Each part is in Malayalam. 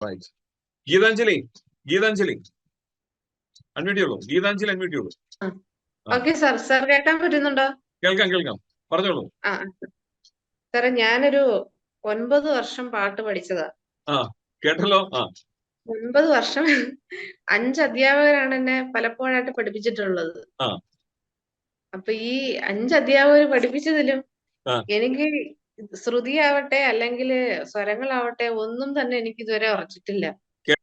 റൈറ്റ് ഗീതാഞ്ജലി ഗീതാഞ്ജലി. അൺമ്യൂട്ട് ചെയ്യുള്ളൂ ഗീതാഞ്ജലി അൺമ്യൂട്ട് ചെയ്യുള്ളൂ ഓക്കെ സാർ സാർ കേൾക്കാൻ പറ്റുന്നുണ്ടോ? കേൾക്കാം കേൾക്കാം. പറഞ്ഞോളൂ. സാറേ ഞാനൊരു ഒൻപത് വർഷം പാട്ട് പഠിച്ചതാ. കേട്ടല്ലോ? ഒൻപത് വർഷം. അഞ്ച് അധ്യാപകരാണ് എന്നെ പലപ്പോഴായിട്ട് പഠിപ്പിച്ചിട്ടുള്ളത്. അപ്പൊ ഈ അഞ്ച് അധ്യാപകർ പഠിപ്പിച്ചതിലും എനിക്ക് ശ്രുതിയാവട്ടെ അല്ലെങ്കിൽ സ്വരങ്ങളാവട്ടെ ഒന്നും തന്നെ എനിക്ക് ഇതുവരെ ഉറച്ചിട്ടില്ല.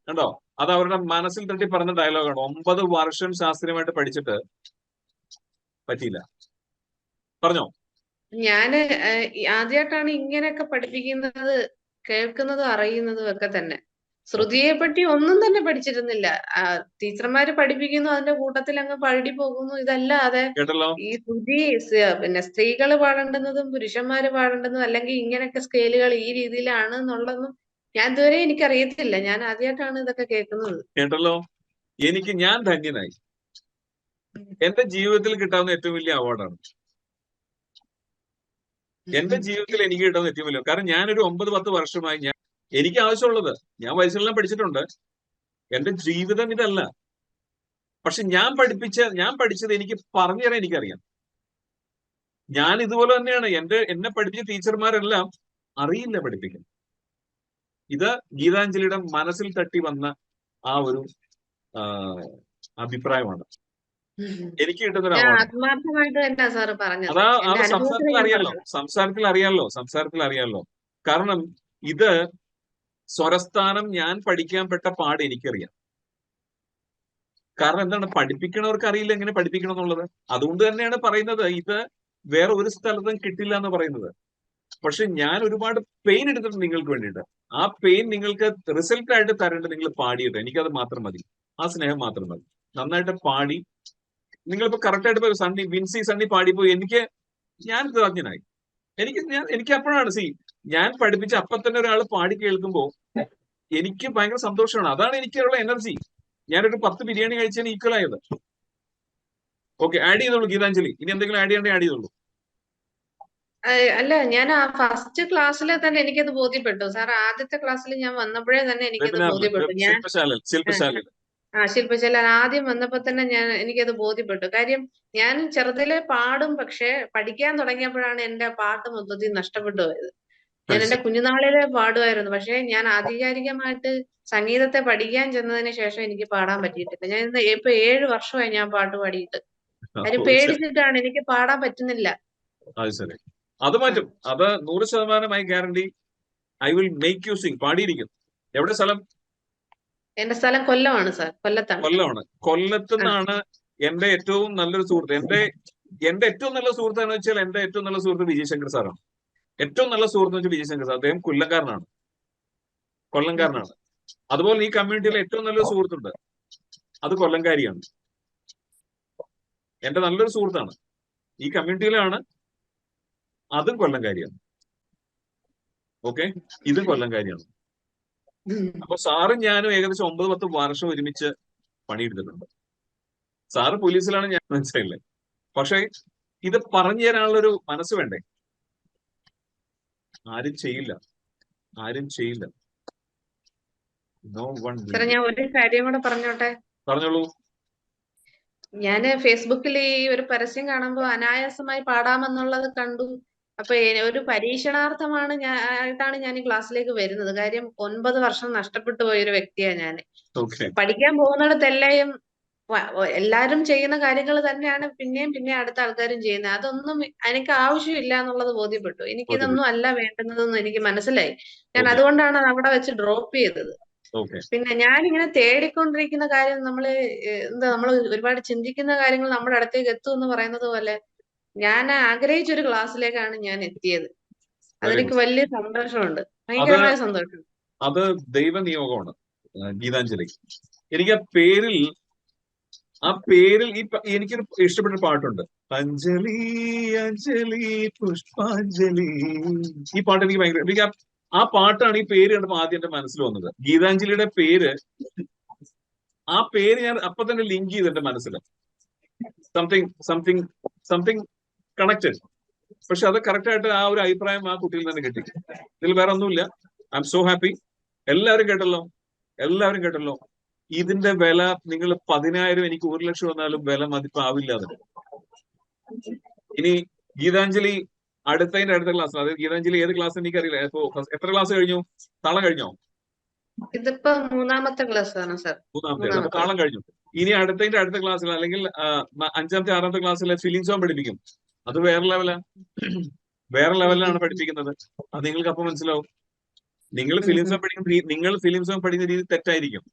കേട്ടോ? അത് അവരുടെ മനസ്സിൽ തട്ടി പറഞ്ഞ ഡയലോഗാണ് ഒമ്പത് വർഷം ശാസ്ത്രീയമായിട്ട് പഠിച്ചിട്ട് പറ്റിയില്ല. പറഞ്ഞോ? ഞാൻ ആദ്യമായിട്ടാണ് ഇങ്ങനെയൊക്കെ പഠിപ്പിക്കുന്നത് കേൾക്കുന്നതും അറിയുന്നതും ഒക്കെ തന്നെ. ശ്രുതിയെ പറ്റി ഒന്നും തന്നെ പഠിച്ചിരുന്നില്ല. ടീച്ചർമാര് പഠിപ്പിക്കുന്നു അതിന്റെ കൂട്ടത്തിൽ അങ്ങ് പാടി പോകുന്നു ഇതല്ലാതെ ഈ ശ്രുതി പിന്നെ സ്ത്രീകൾ പാടേണ്ടുന്നതും പുരുഷന്മാര് പാടേണ്ടുന്നതും അല്ലെങ്കിൽ ഇങ്ങനെയൊക്കെ സ്കെയിലുകൾ ഈ രീതിയിലാണ് എന്നുള്ളതും ഞാൻ ഇതുവരെ എനിക്കറിയത്തില്ല. ഞാൻ ആദ്യമായിട്ടാണ് ഇതൊക്കെ കേൾക്കുന്നത്. കേട്ടല്ലോ? എനിക്ക് ഞാൻ ധന്യനായി. എന്റെ ജീവിതത്തിൽ കിട്ടാവുന്ന ഏറ്റവും വലിയ അവാർഡാണ്. എന്റെ ജീവിതത്തിൽ എനിക്ക് കിട്ടാവുന്ന ഏറ്റവും വലിയ കാരണം ഞാനൊരു ഒമ്പത് പത്ത് വർഷമായി ഞാൻ എനിക്ക് ആവശ്യമുള്ളത് ഞാൻ വയസ്സിലെല്ലാം പഠിച്ചിട്ടുണ്ട്. എന്റെ ജീവിതം ഇതല്ല. പക്ഷെ ഞാൻ പഠിപ്പിച്ച ഞാൻ പഠിച്ചത് എനിക്ക് പറഞ്ഞു തരാൻ എനിക്കറിയാം. ഞാൻ ഇതുപോലെ തന്നെയാണ്. എന്റെ എന്നെ പഠിപ്പിച്ച ടീച്ചർമാരെല്ലാം അറിയില്ല പഠിപ്പിക്കാൻ. ഇത് ഗീതാഞ്ജലിയുടെ മനസ്സിൽ തട്ടി വന്ന ആ ഒരു അഭിപ്രായമാണ്. എനിക്ക് കിട്ടുന്ന അതാ ആ സംസാരത്തിൽ അറിയാമല്ലോ അറിയാലോ. സംസാരത്തിൽ അറിയാമല്ലോ സംസാരത്തിൽ അറിയാമല്ലോ കാരണം ഇത് സ്വരസ്ഥാനം ഞാൻ പഠിക്കാൻ പെട്ട പാട് എനിക്കറിയാം. കാരണം എന്താണ്? പഠിപ്പിക്കണവർക്ക് അറിയില്ല എങ്ങനെ പഠിപ്പിക്കണം എന്നുള്ളത്. അതുകൊണ്ട് തന്നെയാണ് പറയുന്നത് ഇത് വേറെ ഒരു സ്ഥലത്തും കിട്ടില്ല എന്ന് പറയുന്നത്. പക്ഷെ ഞാൻ ഒരുപാട് പെയിൻ എടുത്തിട്ടുണ്ട് നിങ്ങൾക്ക് വേണ്ടിയിട്ട്. ആ പെയിൻ നിങ്ങൾക്ക് റിസൾട്ട് ആയിട്ട് തരേണ്ടത് നിങ്ങൾ പാടിയിട്ട്. എനിക്കത് മാത്രം മതി. ആ സ്നേഹം മാത്രം മതി. നന്നായിട്ട് പാടി. നിങ്ങളിപ്പോ കറക്റ്റ് ആയിട്ട് പോയി. സണ്ണി വിൻസി സണ്ണി പാടിപ്പോയി. എനിക്ക് ഞാൻ കൃതജ്ഞനായി. എനിക്ക് ഞാൻ എനിക്ക് അപ്പോഴാണ് സി ഞാൻ പഠിപ്പിച്ച അപ്പൊ തന്നെ ഒരാൾ പാടി കേൾക്കുമ്പോൾ എനിക്ക് ഭയങ്കര സന്തോഷമാണ്. അതാണ് എനിക്കുള്ള എനർജി. ഞാനൊരു പത്ത് ബിരിയാണി കഴിച്ചതിന് ഈക്വൽ ആയത്. ഓക്കെ ആഡ് ചെയ്തോളൂ ഗീതാഞ്ജലി. ഇനി എന്തെങ്കിലും ആഡ് ചെയ്യണ്ടേ ആഡ് ചെയ്തോളൂ. അല്ല ഞാൻ ആ ഫസ്റ്റ് ക്ലാസ്സിൽ തന്നെ എനിക്കത് ബോധ്യപ്പെട്ടു. സാർ ആദ്യത്തെ ക്ലാസ്സിൽ ഞാൻ വന്നപ്പോഴേ തന്നെ എനിക്കത് ബോധ്യപ്പെട്ടു. ഞാൻ ആ ശില്പശാല ആദ്യം വന്നപ്പോ തന്നെ ഞാൻ എനിക്കത് ബോധ്യപ്പെട്ടു. കാര്യം ഞാൻ ചെറുതിലെ പാടും പക്ഷെ പഠിക്കാൻ തുടങ്ങിയപ്പോഴാണ് എന്റെ പാട്ട് മൊത്തത്തിൽ നഷ്ടപ്പെട്ടു പോയത്. ഞാൻ എന്റെ കുഞ്ഞുനാളിലെ പാടുമായിരുന്നു. പക്ഷെ ഞാൻ ആധികാരികമായിട്ട് സംഗീതത്തെ പഠിക്കാൻ ചെന്നതിന് ശേഷം എനിക്ക് പാടാൻ പറ്റിയിട്ടില്ല. ഞാൻ ഇന്ന് ഇപ്പൊ ഏഴ് വർഷമായി ഞാൻ പാട്ട് പാടിയിട്ട്. അതിന് പേടിച്ചിട്ടാണ് എനിക്ക് പാടാൻ പറ്റുന്നില്ല. അത് ശരി. അത് മാറ്റും. അത് നൂറ് ശതമാനമായി guarantee I will make you sing. പാടിയിരിക്കും എവിടെ സ്ഥലം? എന്റെ സ്ഥലം കൊല്ലമാണ് സാർ. കൊല്ലത്താണ്. കൊല്ലമാണ്. കൊല്ലത്ത് നിന്നാണ് എന്റെ ഏറ്റവും നല്ലൊരു സുഹൃത്ത്. എന്റെ എന്റെ ഏറ്റവും നല്ല സുഹൃത്ത് എന്ന് വെച്ചാൽ എന്റെ ഏറ്റവും നല്ല സുഹൃത്ത് വിജയശങ്കർ സാറാണ്. ഏറ്റവും നല്ല സുഹൃത്ത് വെച്ചാൽ വിജയശങ്കർ സാർ. അദ്ദേഹം കൊല്ലംകാരനാണ്. കൊല്ലംകാരനാണ്. അതുപോലെ ഈ കമ്മ്യൂണിറ്റിയിലെ ഏറ്റവും നല്ലൊരു സുഹൃത്തുണ്ട്. അത് കൊല്ലംകാരിയാണ്. എന്റെ നല്ലൊരു സുഹൃത്താണ്. ഈ കമ്മ്യൂണിറ്റിയിലാണ് അതും കൊല്ലംകാരിയാണ്. ഓക്കെ? ഇതും കൊല്ലംകാരിയാണ്. അപ്പൊ സാറും ഞാനും ഏകദേശം ഒമ്പത് പത്ത് വർഷം ഒരുമിച്ച് പണിയെടുത്തിട്ടുണ്ട്. സാറ് പോലീസിലാണ് ഞാൻ മനസ്സിലായില്ലേ? പക്ഷെ ഇത് പറഞ്ഞു തരാനുള്ളൊരു മനസ്സ് വേണ്ടേ? ആരും ചെയ്യില്ല. ആരും ചെയ്യില്ല. നോ വൺ ഞാൻ ഒരു കാര്യം കൂടെ പറഞ്ഞോട്ടെ? പറഞ്ഞോളൂ. ഞാൻ ഫേസ്ബുക്കിൽ ഈ ഒരു പരസ്യം കാണുമ്പോൾ അനായാസമായി പാടാമെന്നുള്ളത് കണ്ടു. അപ്പൊ ഒരു പരീക്ഷണാർത്ഥമാണ് ഞാൻ ആയിട്ടാണ് ഞാൻ ഈ ക്ലാസ്സിലേക്ക് വരുന്നത്. കാര്യം ഒൻപത് വർഷം നഷ്ടപ്പെട്ടു പോയൊരു വ്യക്തിയാണ് ഞാൻ. പഠിക്കാൻ പോകുന്നിടത്തെല്ലാം എല്ലാരും ചെയ്യുന്ന കാര്യങ്ങൾ തന്നെയാണ് പിന്നെയും പിന്നെ അടുത്ത ആൾക്കാരും ചെയ്യുന്നത്. അതൊന്നും എനിക്ക് ആവശ്യമില്ല എന്നുള്ളത് ബോധ്യപ്പെട്ടു. എനിക്ക് ഇതൊന്നും അല്ല വേണ്ടുന്നതെന്ന് എനിക്ക് മനസ്സിലായി. ഞാൻ അതുകൊണ്ടാണ് അത് അവിടെ വെച്ച് ഡ്രോപ്പ് ചെയ്തത്. പിന്നെ ഞാനിങ്ങനെ തേടിക്കൊണ്ടിരിക്കുന്ന കാര്യം നമ്മൾ എന്താ നമ്മൾ ഒരുപാട് ചിന്തിക്കുന്ന കാര്യങ്ങൾ നമ്മുടെ അടുത്തേക്ക് എത്തും എന്ന് പറയുന്നത് പോലെ ഞാൻ ആഗ്രഹിച്ച ഒരു ക്ലാസ്സിലേക്കാണ് ഞാൻ എത്തിയത്. അതെനിക്ക് വലിയ സന്തോഷമുണ്ട്. ഭയങ്കരമായ സന്തോഷം അത് ദൈവ നിയോഗമാണ് ഗീതാഞ്ജലി എനിക്ക് ആ പേരിൽ ആ പേരിൽ ഈ എനിക്കൊരു ഇഷ്ടപ്പെട്ട പാട്ടുണ്ട്. അഞ്ജലി അഞ്ജലി പുഷ്പാഞ്ജലി. ഈ പാട്ട് എനിക്ക് ഭയങ്കര എനിക്ക് ആ പാട്ടാണ് ഈ പേര് കണ്ടപ്പോൾ ആദ്യം എന്റെ മനസ്സിൽ വന്നത്. ഗീതാഞ്ജലിയുടെ പേര് ആ പേര് ഞാൻ അപ്പൊ തന്നെ ലിങ്ക് ചെയ്ത് എന്റെ മനസ്സിൽ. Something something something connected. പക്ഷെ അത് കറക്റ്റ് ആയിട്ട് ആ ഒരു അഭിപ്രായം ആ കുട്ടിയിൽ തന്നെ കിട്ടി. ഇതിൽ വേറെ ഒന്നുമില്ല. I'm so happy. എല്ലാവരും കേട്ടല്ലോ? എല്ലാവരും കേട്ടല്ലോ? ഇതിന്റെ വില നിങ്ങൾ പതിനായിരം എനിക്ക് ഒരു ലക്ഷം വന്നാലും വില മതിപ്പാവില്ല അതിന്. ഇനി ഗീതാഞ്ജലി അടുത്തതിന്റെ അടുത്ത ക്ലാസ് അതായത് ഗീതാഞ്ജലി ഏത് ക്ലാസ് എനിക്കറിയില്ല. എത്ര ക്ലാസ് കഴിഞ്ഞു? താളം കഴിഞ്ഞോ? ഇതിപ്പോ മൂന്നാമത്തെ ക്ലാസ് ആണ് സാർ മൂന്നാമത്തെ. താളം കഴിഞ്ഞു. ഇനി അടുത്തതിന്റെ അടുത്ത ക്ലാസ്സിൽ അല്ലെങ്കിൽ അഞ്ചാമത്തെ ആറാമത്തെ ക്ലാസ്സിലെ ഫീലിംഗ് സോങ് പഠിപ്പിക്കും. അത് വേറെ ലെവലാ വേറെ ലെവലിലാണ് പഠിപ്പിക്കുന്നത്. അത് നിങ്ങൾക്ക് അപ്പൊ മനസ്സിലാവും. നിങ്ങൾ ഫിലിം സോങ് പഠിക്കുന്ന നിങ്ങൾ ഫിലിം സോങ് പഠിക്കുന്ന രീതി തെറ്റായിരിക്കും.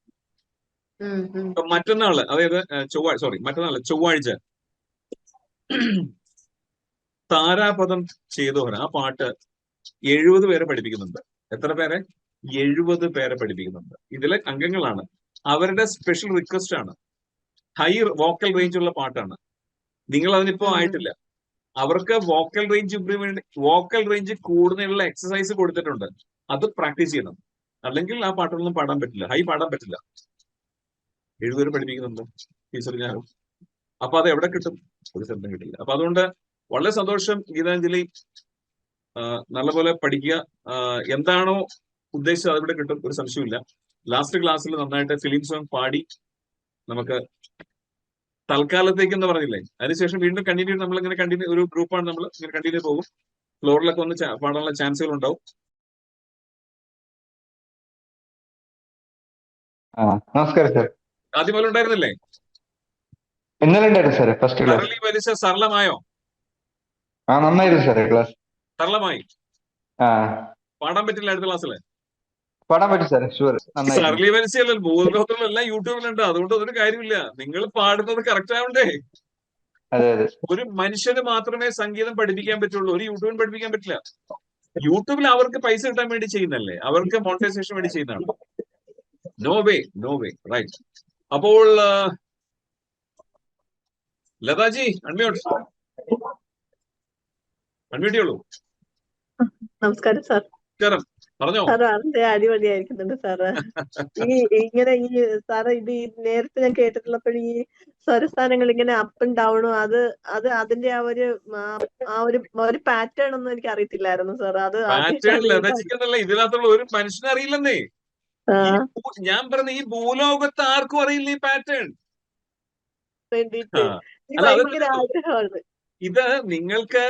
മറ്റന്നാൾ അതായത് ചൊവ്വാഴ്ച സോറി മറ്റന്നാൾ ചൊവ്വാഴ്ച. താരാപദം ചെയ്തോഹൻ ആ പാട്ട് എഴുപത് പേരെ പഠിപ്പിക്കുന്നുണ്ട്. എത്ര പേരെ? എഴുപത് പേരെ പഠിപ്പിക്കുന്നുണ്ട്. ഇതിലെ അംഗങ്ങളാണ്. അവരുടെ സ്പെഷ്യൽ റിക്വസ്റ്റ് ആണ്. ഹൈ വോക്കൽ റേഞ്ച് ഉള്ള പാട്ടാണ്. നിങ്ങൾ അതിനിപ്പോ ആയിട്ടില്ല. അവർക്ക് vocal range improvement vocal range കൂടുന്നതിനുള്ള exercise കൊടുത്തിട്ടുണ്ട്. അത് പ്രാക്ടീസ് ചെയ്യണം. അല്ലെങ്കിൽ ആ പാട്ടൊന്നും പാടാൻ പറ്റില്ല. ഹൈ പാടാൻ പറ്റില്ല. എഴുപേര് പഠിപ്പിക്കുന്നുണ്ട് ടീച്ചർ ഞാൻ അപ്പൊ അത് എവിടെ കിട്ടും? ഒരു സ്ഥലത്തും കിട്ടില്ല. അപ്പൊ അതുകൊണ്ട് വളരെ സന്തോഷം ഗീതാഞ്ജലി. നല്ലപോലെ പഠിക്കുക. എന്താണോ ഉദ്ദേശിച്ചത് അതിവിടെ കിട്ടും. ഒരു സംശയമില്ല ലാസ്റ്റ് ക്ലാസ്സിൽ നന്നായിട്ട് ഫിലിം സോങ് പാടി നമുക്ക് തൽക്കാലത്തേക്ക് എന്ന് പറഞ്ഞില്ലേ? അതിനുശേഷം വീണ്ടും കണ്ടിന്യൂ നമ്മൾ ഇങ്ങനെ കണ്ടിന്യൂ ഒരു ഗ്രൂപ്പാണ് നമ്മൾ ഇങ്ങനെ കണ്ടിന്യൂ പോകും. ഫ്ലോറിലൊക്കെ ഒന്ന് പാടാനുള്ള ചാൻസുകൾ ഉണ്ടാവും നമസ്കാരം സാർ ആദ്യം പോലെ ഉണ്ടായിരുന്നില്ലേ? ഇന്നലെ ഉണ്ടായിരുന്നു സാറേ ഫസ്റ്റ് ക്ലാസ് സരളമായോ? ആ നന്നായിരുന്നു സാറേ ക്ലാസ് സരളമായി? ആ. പാടാൻ പറ്റില്ല അടുത്ത ക്ലാസ്സിലെ പാടാൻ പറ്റും സാറേ ഷുവർ നന്നായി. സർലി ഭൂലോകത്തിലെല്ലാം യൂട്യൂബിലുണ്ട്. അതുകൊണ്ട് അതൊരു കാര്യമില്ല. നിങ്ങൾ പാടുന്നത് കറക്റ്റ് ആവണ്ടേ? ഒരു മനുഷ്യന് മാത്രമേ സംഗീതം പഠിപ്പിക്കാൻ പറ്റുള്ളൂ. ഒരു യൂട്യൂബിൽ പഠിപ്പിക്കാൻ പറ്റില്ല. യൂട്യൂബിൽ അവർക്ക് പൈസ കിട്ടാൻ വേണ്ടി ചെയ്യുന്നല്ലേ അവർക്ക് മോണിറ്റൈസേഷൻ വേണ്ടി ചെയ്യുന്നതാണ്. No way no way right അപ്പോൾ ലതാജി അൺമ്യൂട്ട് അൺമ്യൂട്ട് ചെയ്യുള്ളൂ നമസ്കാരം സാർ. നമസ്കാരം. പറഞ്ഞോ. വളരെ അടിപൊളിയായിരിക്കുന്നുണ്ട് സാറ് ഈ ഇങ്ങനെ ഈ സാറ് ഇത് നേരത്തെ ഞാൻ കേട്ടിട്ടുള്ളപ്പോഴും ഈ സ്വരസ്ഥാനങ്ങൾ ഇങ്ങനെ അപ്പും ഡൗണും അത് അത് അതിന്റെ ആ ഒരു ആ- ഒരു ഒരു പാറ്റേൺ ഒന്നും എനിക്ക് അറിയത്തില്ലായിരുന്നു സാർ. അത് ഇതിനകത്തുള്ള ഒരു മനുഷ്യനെ ഞാൻ പറഞ്ഞ ഈ ഭൂലോകത്ത് ആർക്കും അറിയില്ല ഈ പാറ്റേൺ ഇത് നിങ്ങൾക്ക്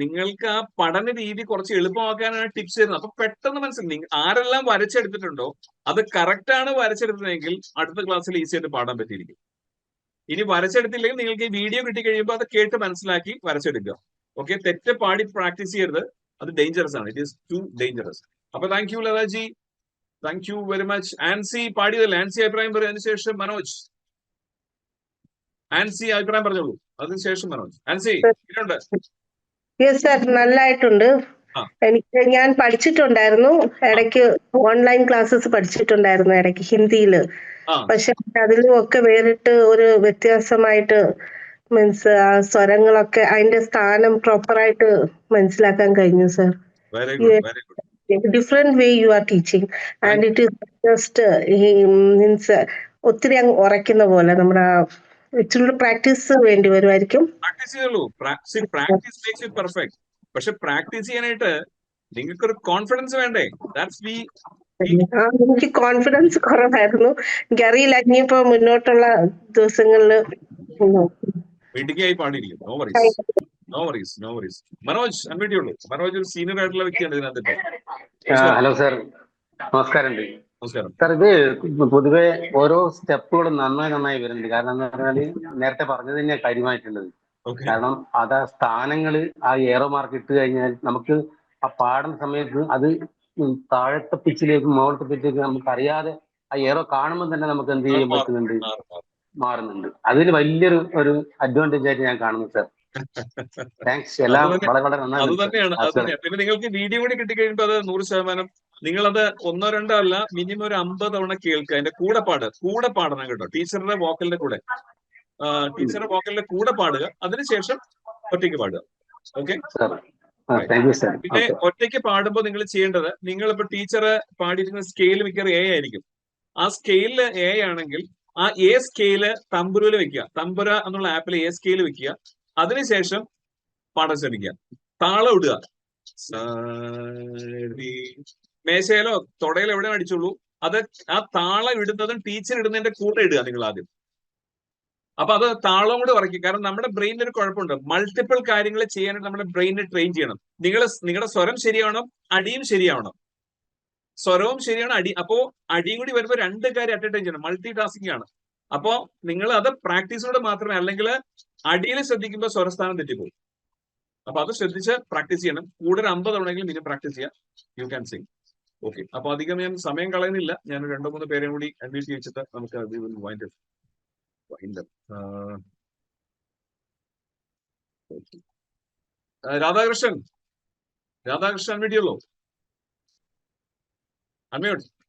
നിങ്ങൾക്ക് ആ പഠന രീതി കുറച്ച് എളുപ്പമാക്കാനാണ് ടിപ്സ് തരുന്നത്. അപ്പൊ പെട്ടെന്ന് മനസ്സിലായി. ആരെല്ലാം വരച്ചെടുത്തിട്ടുണ്ടോ അത് കറക്റ്റ് ആണ് വരച്ചെടുത്തതെങ്കിൽ അടുത്ത ക്ലാസ്സിൽ ഈസി ആയിട്ട് പാടാൻ പറ്റിയിരിക്കും. ഇനി വരച്ചെടുത്തില്ലെങ്കിൽ നിങ്ങൾക്ക് ഈ വീഡിയോ കിട്ടി കഴിയുമ്പോൾ അത് കേട്ട് മനസ്സിലാക്കി വരച്ചെടുക്കുക. ഓക്കെ തെറ്റ് പാടി പ്രാക്ടീസ് ചെയ്യരുത്. അത് ഡേഞ്ചറസ് ആണ്. ഇറ്റ് ഈസ് ടു ഡേഞ്ചറസ് അപ്പൊ thank you Lataji thank you very much Ancy പാടിയതല്ലേ Ancy അഭിപ്രായം പറയും. അതിനുശേഷം മനോജ്. ആൻസി അഭിപ്രായം പറഞ്ഞോളൂ. അതിനുശേഷം മനോജ്. ആൻസി ഇങ്ങനെയുണ്ട് യെസ് സാർ നല്ലതായിട്ടുണ്ട്. എനിക്ക് ഞാൻ പഠിച്ചിട്ടുണ്ടായിരുന്നു. ഇടയ്ക്ക് ഓൺലൈൻ ക്ലാസ്സസ് പഠിച്ചിട്ടുണ്ടായിരുന്നു ഇടയ്ക്ക് ഹിന്ദിയിൽ പക്ഷെ അതിലും ഒക്കെ വേറിട്ട് ഒരു വ്യത്യാസമായിട്ട് മീൻസ് ആ സ്വരങ്ങളൊക്കെ അതിന്റെ സ്ഥാനം പ്രോപ്പറായിട്ട് മനസ്സിലാക്കാൻ കഴിഞ്ഞു sir very good very good different way you are teaching and it is just ഈ മീൻസ് ഒത്തിരി അങ്ങ് ഉറയ്ക്കുന്ന പോലെ നമ്മുടെ ഇച്ചിരി പ്രാക്ടീസ് വേണ്ടി വരുമായിരിക്കും. പ്രാക്ടീസ് ചെയ്തോളൂ പ്രാക്ടീസ് മേക്സ് യു പെർഫെക്റ്റ് പക്ഷെ പ്രാക്ടീസ് ചെയ്യാനായിട്ട് നിങ്ങൾക്ക് ഒരു കോൺഫിഡൻസ് വേണ്ടേ ദാറ്റ്സ് വി ആ, എനിക്ക് കോൺഫിഡൻസ് കുറവായിരുന്നു. എനിക്കറിയില്ല ഇനിയിപ്പോ മുന്നോട്ടുള്ള ദിവസങ്ങളിൽ മിടുക്കിയായി പാടിയിരിക്കും no worries no worries Manoj അൻവേണ്ടിയുള്ളൂ Manoj ഒരു സീനിയർ ആയിട്ടുള്ള വ്യക്തിയാണ് ഇതിനകത്ത് ഹലോ സാർ. നമസ്കാരം. നമസ്കാരം. സാർ ഇത് പൊതുവെ ഓരോ സ്റ്റെപ്പുകളും നന്നായി നന്നായി വരുന്നുണ്ട്. കാരണം എന്ന് പറഞ്ഞാൽ നേരത്തെ പറഞ്ഞത് തന്നെയാണ് കാര്യമായിട്ടുള്ളത്. കാരണം അത് ആ സ്ഥാനങ്ങൾ ആ ഏറോ മാർക്ക് ഇട്ട് കഴിഞ്ഞാൽ നമുക്ക് ആ പാടുന്ന സമയത്ത് അത് താഴത്തെ പിച്ചിലേക്ക് മുകളത്തെ പിച്ചിലേക്ക് നമുക്ക് അറിയാതെ ആ ഏറോ കാണുമ്പോൾ തന്നെ നമുക്ക് എന്ത് ചെയ്യാൻ പറ്റുന്നുണ്ട്? മാറുന്നുണ്ട്. അതിൽ വലിയൊരു ഒരു അഡ്വാന്റേജ് ആയിട്ട് ഞാൻ കാണുന്നു സാർ. താങ്ക്സ് എല്ലാം അത് വളരെ വളരെ അത് നന്നായി തന്നെയാണ് അത് തന്നെയാണ് പിന്നെ നിങ്ങൾക്ക് വീഡിയോ കൂടി കിട്ടിക്കഴിയുമ്പോൾ അത് നൂറ് ശതമാനം. നിങ്ങളത് ഒന്നോ രണ്ടോ അല്ല മിനിമം ഒരു അമ്പത് തവണ കേൾക്കുക. അതിന്റെ കൂടെ പാടുക. കൂടെ പാടണം കേട്ടോ. ടീച്ചറുടെ വോക്കലിന്റെ കൂടെ. ടീച്ചറുടെ വോക്കലിന്റെ കൂടെ പാടുക. അതിനുശേഷം ഒറ്റയ്ക്ക് പാടുക. ഓക്കെ പിന്നെ ഒറ്റയ്ക്ക് പാടുമ്പോൾ നിങ്ങൾ ചെയ്യേണ്ടത് നിങ്ങൾ ഇപ്പൊ ടീച്ചർ പാടിയിരിക്കുന്ന സ്കെയിൽ മിക്കവാറും എ ആയിരിക്കും. ആ സ്കെയിൽ എ ആണെങ്കിൽ ആ എ സ്കെയിൽ തമ്പുരുവിൽ വെക്കുക. തമ്പുര എന്നുള്ള ആപ്പിൽ എ സ്കെയിൽ വെക്കുക. അതിനുശേഷം പാടാൻ ശ്രമിക്കുക. താളം ഇടുക. മേശയിലോ തൊടയിലോ എവിടെ അടിച്ചുള്ളൂ അത് ആ താളം ഇടുന്നതും ടീച്ചർ ഇടുന്നതിന്റെ കൂടെ ഇടുക നിങ്ങൾ ആദ്യം. അപ്പൊ അത് താളവും കൂടെ ഉറക്കും കാരണം നമ്മുടെ ബ്രെയിനിൽ ഒരു കുഴപ്പമുണ്ട്. മൾട്ടിപ്പിൾ കാര്യങ്ങൾ ചെയ്യാനായിട്ട് നമ്മുടെ ബ്രെയിനിനെ ട്രെയിൻ ചെയ്യണം. നിങ്ങൾ നിങ്ങളുടെ സ്വരം ശരിയാവണം അടിയും ശരിയാവണം. സ്വരവും ശരിയാണ് അടി. അപ്പോ അടിയും കൂടി വരുമ്പോൾ രണ്ട് കാര്യം അറ്റ് ടൈം ചെയ്യണം. മൾട്ടി ടാസ്കിംഗ് ആണ്. അപ്പോ നിങ്ങൾ അത് പ്രാക്ടീസിലൂടെ മാത്രമേ അല്ലെങ്കിൽ അടിയിൽ ശ്രദ്ധിക്കുമ്പോൾ സ്വരസ്ഥാനം തെറ്റിപ്പോകും. അപ്പൊ അത് ശ്രദ്ധിച്ച് പ്രാക്ടീസ് ചെയ്യണം. കൂടുതൽ അമ്പത് തവണയെങ്കിലും പിന്നെ പ്രാക്ടീസ് ചെയ്യാം. യു ക്യാൻ സിംഗ് ഓക്കെ അപ്പൊ അധികം ഞാൻ സമയം കളയുന്നില്ല. ഞാൻ രണ്ടോ മൂന്ന് പേരെയും കൂടി അഡ്മിറ്റ് ചെയ്യിച്ചിട്ട് നമുക്ക് വൈൻഡ് രാധാകൃഷ്ണൻ. രാധാകൃഷ്ണൻ ഉള്ളോ? അൺമ്യൂട്ട്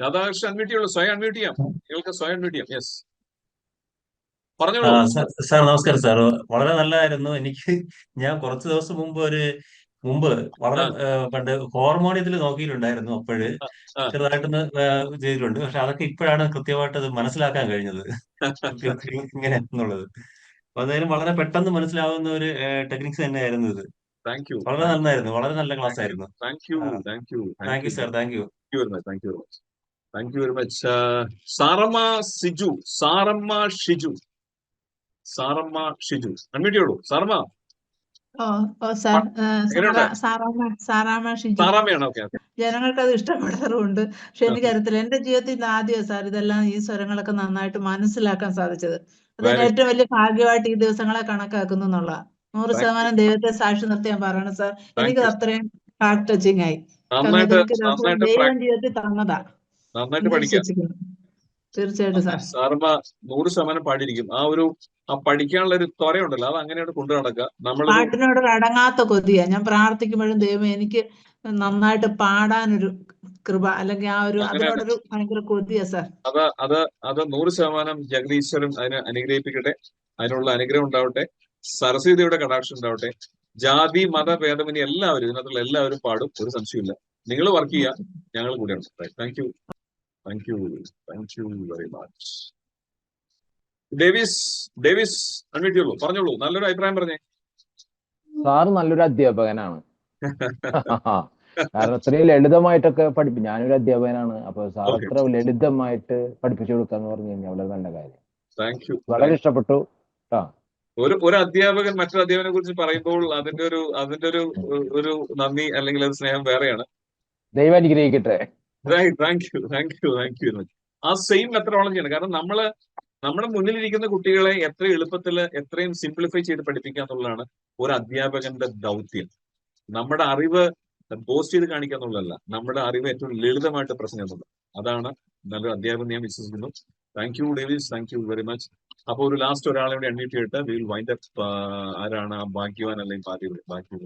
രാധാകൃഷ്ണൻ അൺമ്യൂട്ട് ചെയ്യുള്ളൂ. സ്വയം അൺമ്യൂട്ട് ചെയ്യാം. നിങ്ങൾക്ക് സ്വയം അൺമ്യൂട്ട് ചെയ്യാം. യെസ് പറഞ്ഞോളൂ. സാർ നമസ്കാരം സാർ. വളരെ നല്ലതായിരുന്നു. എനിക്ക് ഞാൻ കുറച്ച് ദിവസം മുമ്പ് ഒരു മുമ്പ് വളരെ പണ്ട് ഹോർമോണിയത്തിൽ നോക്കിയിട്ടുണ്ടായിരുന്നു അപ്പോഴ്. ചെറുതായിട്ടൊന്ന് ചെയ്തിട്ടുണ്ട്. പക്ഷെ അതൊക്കെ ഇപ്പോഴാണ് കൃത്യമായിട്ട് അത് മനസ്സിലാക്കാൻ കഴിഞ്ഞത്. ഇങ്ങനെ എന്നുള്ളത്. അപ്പൊ അതായാലും വളരെ പെട്ടെന്ന് മനസ്സിലാവുന്ന ഒരു ടെക്നിക്സ് തന്നെയായിരുന്നു ഇത്. താങ്ക് യു വളരെ നന്നായിരുന്നു. വളരെ നല്ല ക്ലാസ് ആയിരുന്നു thank you. Thank you thank you sir thank you thank you very much thank you very much Saramma Siju Saramma Shiju Saramma Shiju. Unmute ചെയ്യൂ സാറമ്മ ജനങ്ങൾക്ക് അത് ഇഷ്ടപ്പെടാറുണ്ട്. പക്ഷെ എനിക്കറിയത്തില്ല എന്റെ ജീവിതത്തിൽ ആദ്യം സാർ ഇതെല്ലാം ഈ സ്വരങ്ങളൊക്കെ നന്നായിട്ട് മനസ്സിലാക്കാൻ സാധിച്ചത്. അത് Very ഏറ്റവും വലിയ ഭാഗ്യമായിട്ട് ഈ ദിവസങ്ങളെ കണക്കാക്കുന്നു എന്നുള്ള നൂറ്. ശതമാനം ദൈവത്തെ സാക്ഷി നിർത്തി ഞാൻ പറയണം സാർ. എനിക്ക്. അത്രയും ഹാർട്ട് ടച്ചിങ് ആയി. ദൈവം ജീവിതത്തിൽ തന്നതാ. നന്നായിട്ട് പഠിക്കാം. തീർച്ചയായിട്ടും സാർ. സാറമ്മ നൂറ് ശതമാനം പാടിയിരിക്കും. ആ ഒരു ആ പഠിക്കാനുള്ള ഒരു ത്വരയുണ്ടല്ലോ. അത് അങ്ങനെയാണ് കൊണ്ടു നടക്കുക. നമ്മൾ പാട്ടിനോട് അടങ്ങാത്ത കൊതിയാ. ഞാൻ പ്രാർത്ഥിക്കുമ്പോഴും ദൈവം എനിക്ക് നന്നായിട്ട് പാടാനൊരു കൃപ അല്ലെങ്കിൽ ആ ഒരു. അതിനോടൊരു ഭയങ്കര കൊതിയാ സാർ. അത് അത് അത് നൂറ് ശതമാനം ജഗദീശ്വരൻ അതിനെ അനുഗ്രഹിപ്പിക്കട്ടെ. അതിനുള്ള അനുഗ്രഹം ഉണ്ടാവട്ടെ. സരസ്വതിയുടെ കടാക്ഷം ഉണ്ടാവട്ടെ. ജാതി മത ഭേദമനി എല്ലാവരും ഇതിനകത്തുള്ള എല്ലാവരും പാടും. ഒരു സംശയമില്ല നിങ്ങൾ വർക്ക് ചെയ്യുക. ഞങ്ങൾ ഉണ്ട് thank you thank you. Thank you very much. Davis Davis unmute പറഞ്ഞോളൂ. നല്ലൊരു അഭിപ്രായം പറഞ്ഞേ. സാർ നല്ലൊരു അധ്യാപകനാണ്. കാരണം ഇത്രയും ലളിതമായിട്ടൊക്കെ പഠിപ്പി ഞാനൊരു അധ്യാപകനാണ്. അപ്പൊ സാർ Okay. ഇത്ര ലളിതമായിട്ട് പഠിപ്പിച്ചു കൊടുക്കാന്ന് പറഞ്ഞു കഴിഞ്ഞാൽ വളരെ നല്ല കാര്യം. താങ്ക് യു വളരെ ഇഷ്ടപ്പെട്ടു. ഒരു ഒരു അധ്യാപകൻ മറ്റൊരു അധ്യാപകനെ കുറിച്ച് പറയുമ്പോൾ അതിന്റെ ഒരു അതിന്റെ ഒരു ഒരു നന്ദി അല്ലെങ്കിൽ അത് സ്നേഹം വേറെയാണ്. ദൈവം അനുഗ്രഹിക്കട്ടെ. Thank you thank you thank you ആ സെയിം മെത്തഡോളജിയാണ് കാരണം നമ്മൾ നമ്മുടെ മുന്നിലിരിക്കുന്ന കുട്ടികളെ എത്ര എളുപ്പത്തിൽ എത്രയും സിംപ്ലിഫൈ ചെയ്ത് പഠിപ്പിക്കുക എന്നുള്ളതാണ് ഒരു അധ്യാപകന്റെ ദൗത്യം. നമ്മുടെ അറിവ് പോസ്റ്റ് ചെയ്ത് കാണിക്കുക എന്നുള്ളതല്ല നമ്മുടെ അറിവ് ഏറ്റവും ലളിതമായിട്ട് പ്രശ്നം എന്നുള്ളത് അതാണ് നല്ലൊരു അധ്യാപകൻ ഞാൻ വിശ്വസിക്കുന്നു. Thank you Davis thank you very much അപ്പോൾ ഒരു ലാസ്റ്റ് ഒരാളെ കൂടി അൺമ്യൂട്ട് ചെയ്തിട്ട് വിൽ വൈൻഡ് അപ്പ് ആരാണ് ആ ഭാഗ്യവാൻ അല്ലെങ്കിൽ ബാക്കി